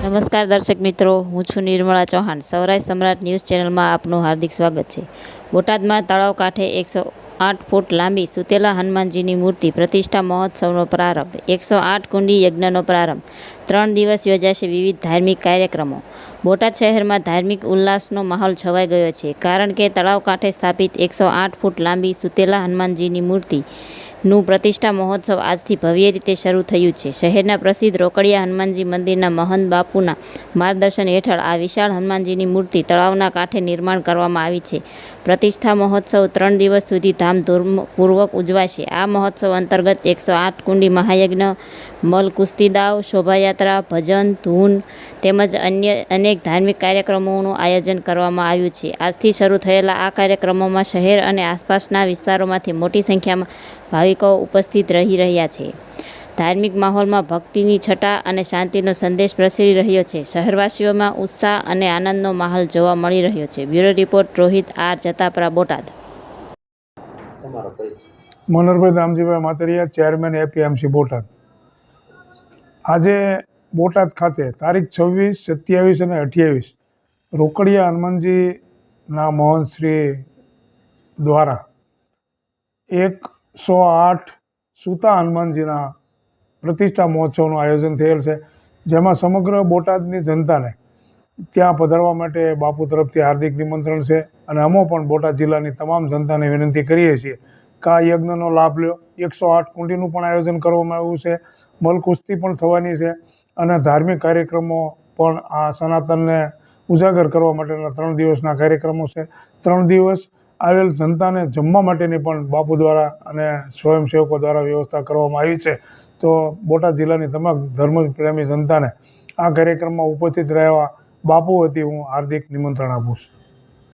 નમસ્કાર દર્શક મિત્રો, હું છું નિર્મળા ચૌહાણ. સૌરાષ્ટ્ર સમ્રાટ ન્યૂઝ ચેનલમાં આપનું હાર્દિક સ્વાગત છે. બોટાદમાં તળાવ કાંઠે એકસો આઠ ફૂટ લાંબી સુતેલા હનુમાનજીની મૂર્તિ પ્રતિષ્ઠા મહોત્સવનો પ્રારંભ, એકસો આઠ કુંડી યજ્ઞનો પ્રારંભ, ત્રણ દિવસ યોજાશે વિવિધ ધાર્મિક કાર્યક્રમો. બોટાદ શહેરમાં ધાર્મિક ઉલ્લાસનો માહોલ છવાઈ ગયો છે, કારણ કે તળાવ કાંઠે સ્થાપિત એકસો આઠ ફૂટ લાંબી સુતેલા હનુમાનજીની મૂર્તિ નું પ્રતિષ્ઠા મહોત્સવ આજથી ભવ્ય રીતે શરૂ થયું છે. શહેરના પ્રસિદ્ધ રોકડિયા હનુમાનજી મંદિરના મહંત બાપુના માર્ગદર્શન હેઠળ આ વિશાળ હનુમાનજીની મૂર્તિ તળાવના કાંઠે નિર્માણ કરવામાં આવી છે. પ્રતિષ્ઠા મહોત્સવ ત્રણ દિવસ સુધી ધામધૂમપૂર્વક ઉજવાશે. આ મહોત્સવ અંતર્ગત એકસો આઠ કુંડી મહાયજ્ઞ, મલ કુસ્તી દાવ શોભાયાત્રા, ભજન, ધૂન તેમજ અન્ય અનેક ધાર્મિક કાર્યક્રમોનું આયોજન કરવામાં આવ્યું છે. આજથી શરૂ થયેલા આ કાર્યક્રમોમાં શહેર અને આસપાસના વિસ્તારોમાંથી મોટી સંખ્યામાં ભાવિકો ઉપસ્થિત રહી રહ્યા છે. ધાર્મિક માહોલમાં ભક્તિની છટા અને શાંતિનો સંદેશ પ્રસરી રહ્યો છે. શહેરવાસીઓમાં ઉત્સાહ અને આનંદનો માહોલ જોવા મળી રહ્યો છે. Bureau report Rohit R Jatapara Botad. Manoharbhai Ramjibhai Matariya chairman APMC Botad. આજે બોટાદ ખાતે તારીખ છવ્વીસ સત્યાવીસ અને અઠ્યાવીસ રોકડિયા હનુમાનજીના મોહનશ્રી દ્વારા દ્વારા એકસો આઠ સુતા હનુમાનજીના પ્રતિષ્ઠા મહોત્સવનું આયોજન થયેલ છે, જેમાં સમગ્ર બોટાદની જનતાને ત્યાં પધારવા માટે બાપુ તરફથી હાર્દિક નિમંત્રણ છે અને અમે પણ બોટાદ જિલ્લાની તમામ જનતાને વિનંતી કરીએ છીએ કે યજ્ઞનો લાભ લ્યો. એકસો આઠ કુંડીનું પણ આયોજન કરવામાં આવ્યું છે, મલકુસ્તી પણ થવાની છે અને ધાર્મિક કાર્યક્રમો પણ આ સનાતનને ઉજાગર કરવા માટેના ત્રણ દિવસના કાર્યક્રમો છે. ત્રણ દિવસ આવેલ જનતાને જમવા માટેની પણ બાપુ દ્વારા અને સ્વયંસેવકો દ્વારા વ્યવસ્થા કરવામાં આવી છે. તો બોટાદ જિલ્લાની તમામ ધર્મપ્રેમી જનતાને આ કાર્યક્રમમાં ઉપસ્થિત રહેવા બાપુ વતી હું હાર્દિક નિમંત્રણ આપું છું.